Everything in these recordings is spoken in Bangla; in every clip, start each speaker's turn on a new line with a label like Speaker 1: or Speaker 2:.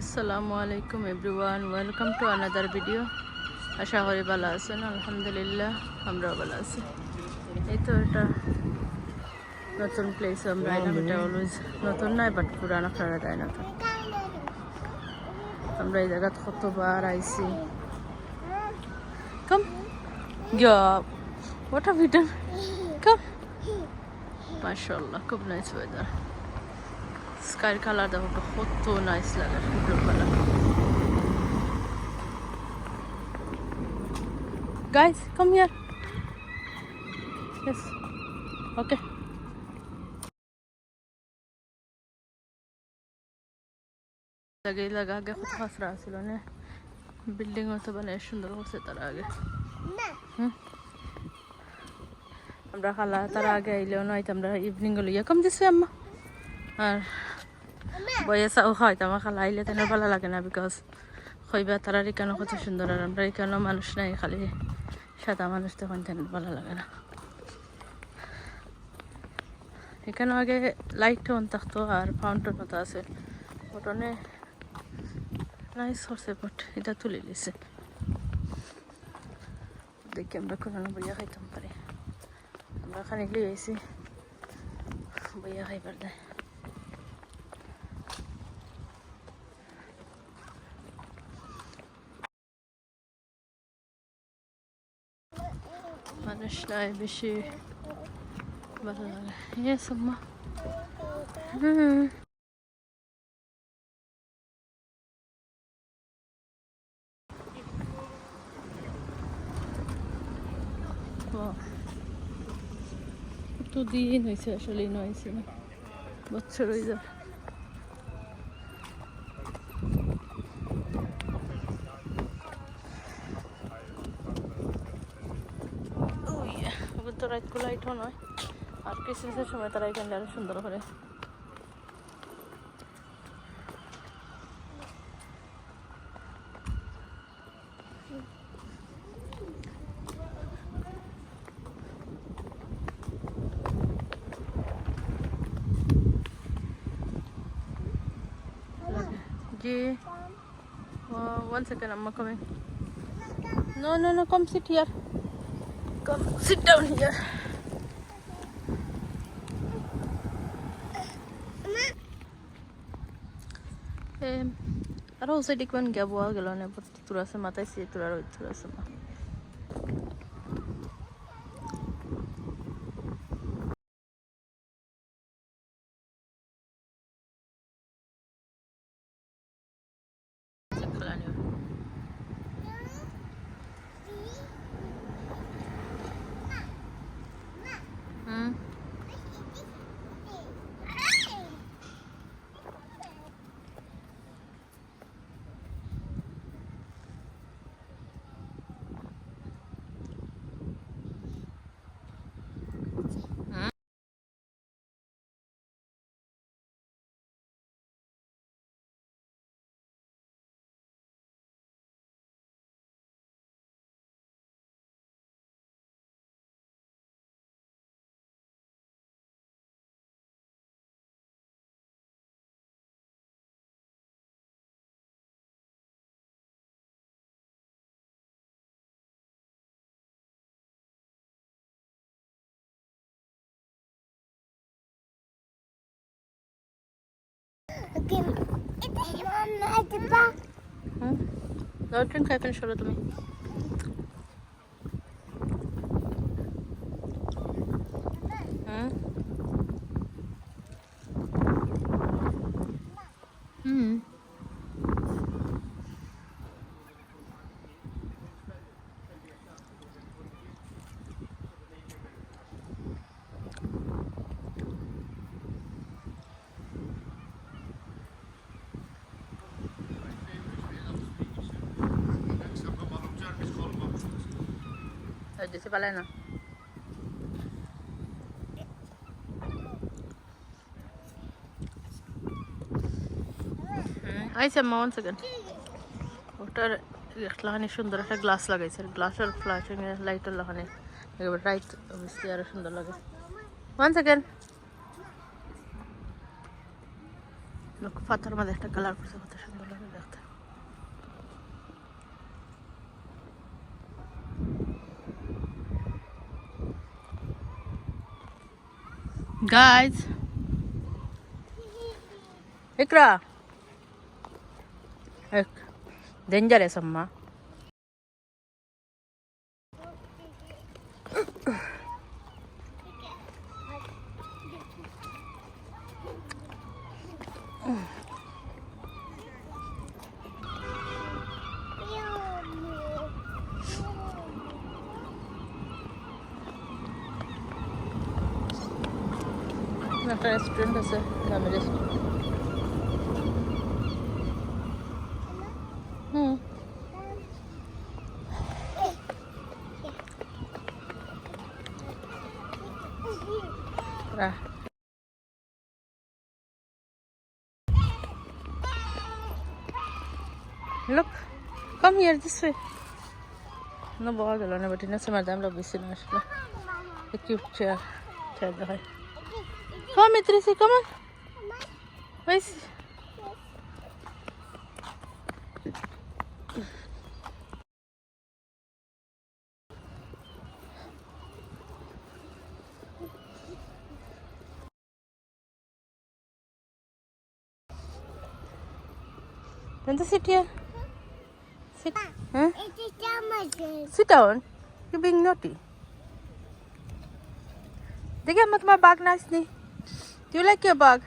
Speaker 1: আসসালামু আলাইকুম everyone welcome to another video আশা করি ভালো আছেন আলহামদুলিল্লাহ আমরাও ভালো আছি। এই তো এটা নতুন প্লেস আমরা আইলাম এটা অলওয়েজ নতুন নাই বাট পুরান আপনারা তাই না আমরা এই জায়গাত কতবার আইছি। Come what have you come মাশাআল্লাহ খুব নাইস ওয়েদার স্কাই কালার দেখো কত নাইস লাগে blue colour guys come here yes okay লাগে লাগা, আগে কত খাসরা আছিল, না। বিল্ডিং হতে মানে সুন্দর করছে, তার আগে। হুম। আমরা খালা, তার আগে আইলেও নয় আমরা ইভিনিং গেলে ইয়া কম দিছে আম্মা। আর বয়ে চাও হয়তো আমার খালা আইলে ভালো লাগে না বিকজ হইবা তারা এখানে কত সুন্দর আর আমরা এখানে মানুষ নাই, খালি সাদা মানুষ তখন তেন ভালো লাগে না। এখানে আগে লাইট অন থাকতো আর ফাউন্টেন মতো আছে। ফটোনে নাইস হচ্ছে বাট এটা তুলে দিছে দেখি আমরা কোনো বইয়া খাইতাম পারি আমরা খানি লিয়ে আইছি বইয়া খাইবার দেয় ভালো লাগে ইয়েস আম্মা হুম তো দিন হয়েছে আসলে নয়েছে না বছর হয়ে যাবে তো লাইটও নয় আর ক্রিসমাসের সময় তারা এখানে আরও সুন্দর করে जी one second I'm coming no no no come sit here come sit down here Eh, আরো ওই সাইডে কোন গিয়া বোয়া গেল না তোর আছে মাথায় সে তোর আর ওই তোর আছে মা No drink, I finish all of them. Hmm. Hmm. দিতে পারলে না। আইসা মা ওয়ান সেকেন্ড ওটার লাগানি সুন্দর একটা গ্লাস লাগাইছে গ্লাসের ফ্লাশিং লাইটের লাগানি একেবারে রাইট অবশ্যই আরও সুন্দর লাগে। ওয়ান সেকেন্ড পাথর মধ্যে একটা কালার করছে, কত সুন্দর লাগে। Guys. Ikra. Ik. Dangerous, Amma. একটা রেস্টুরেন্ট আছে নামে restaurant hmm রাহ Look, come here this way. No ball gelo na betina se madam lo bisi na আসলে. A cute chair. Chair দেখাই. Come, Mitrisi, come on. Where's... Don't sit here. Sit. Huh? Sit down. You're being naughty. Diga get my bag nicely. Do you like your bug?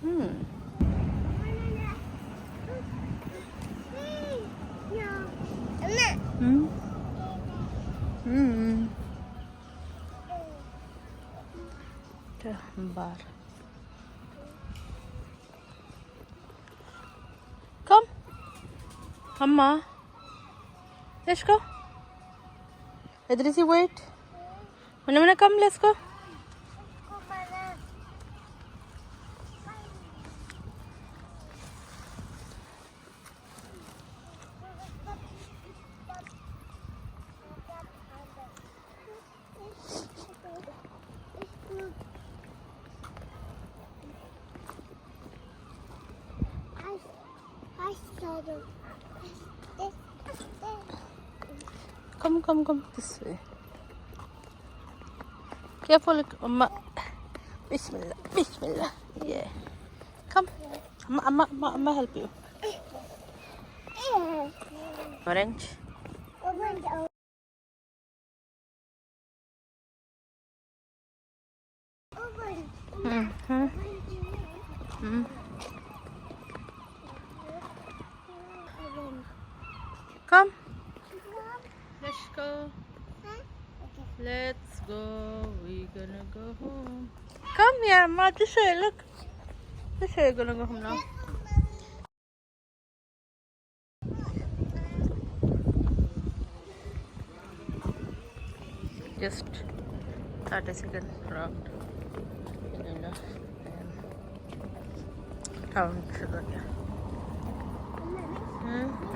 Speaker 1: Hmm. Hmm. Hmm. Bar. Come. Amma. Let's go. Idrisi, wait. Wanna, wanna come? Let's go. Come, come, come this way. Careful, Amma. Bismillah, Bismillah. Yeah. Come. Amma, Amma, Amma, help you. Orange. Mm-hmm. Mm. Come. Let's go. Let's go. We're gonna go home. Come here, Amma. This way, look. This way, we're gonna go home now. Just 30 second round. You know, and town sugar. Hmm?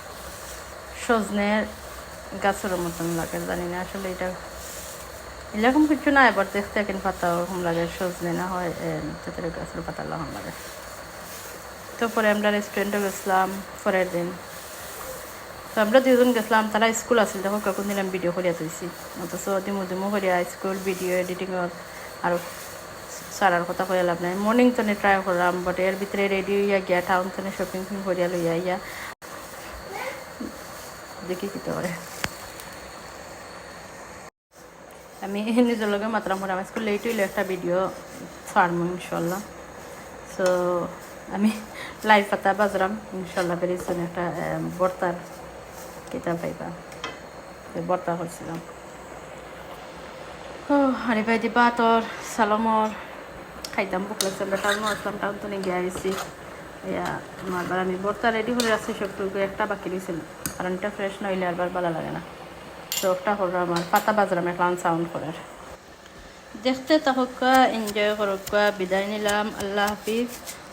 Speaker 1: সজনের গাছের মতন লাগে, জানি না, আসলে এটা এরকম কিছু না, এবার দেখতে এখন পাতা ওরকম লাগে, সজনে না হয় গাছের পাতা লহন লাগে। তো পরে আমরা রেস্টুরেন্টে গেছিলাম পরের দিন। তো আমরা দুজন গেছিলাম, তারা স্কুল আছিল, দেখো কখন দিলাম ভিডিও করিয়া তুইছি অথচ দিমু দিমু করিয়া স্কুল ভিডিও এডিটিংর আর সারার কথা কইয়া লাভ নাই। মর্নিং তনে ট্রাই করলাম বাট এর ভিতরে রেডি হইয়া গিয়া টাউন তনে শপিং করিয়া লইয়া ইয়া দেখি কি করে আমি নিজের লগে মাত্রা মোটা স্কুল লেট হইলে একটা ভিডিও ছাড়মু ইনশাল্লাহ সো আমি লাইভ পাতা বাজরাম ইনশাল্লাহ বেরিয়েছেন একটা বর্তার কিতাব পাইবা। বর্তা করছিলাম। ও, আরে ভাই, দিবা তোর, সালমর। খাইতাম বুক লাগছে আমরা টাউনও আসলাম, টাউন তো নিয়ে গিয়ে ইয়া আমার আমি বর্তা রেডি করে রাখছি সবটুকু একটা বাকি দিয়েছিল কারণ এটা ফ্রেশ নইলে আরবার ভালো লাগে না। তো একটা হলো আমার পাতা বাজরাম এখন সাউন্ড করার। দেখতে থাকুকা এনজয় করুকা, বিদায় নিলাম, আল্লাহ হাফিজ।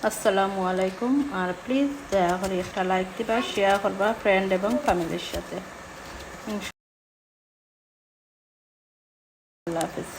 Speaker 1: আসসালামু আলাইকুম, আর প্লিজ দয়া করে একটা লাইক দিবা শেয়ার করবা ফ্রেন্ড এবং ফ্যামিলির সাথে। আল্লাহ হাফিজ।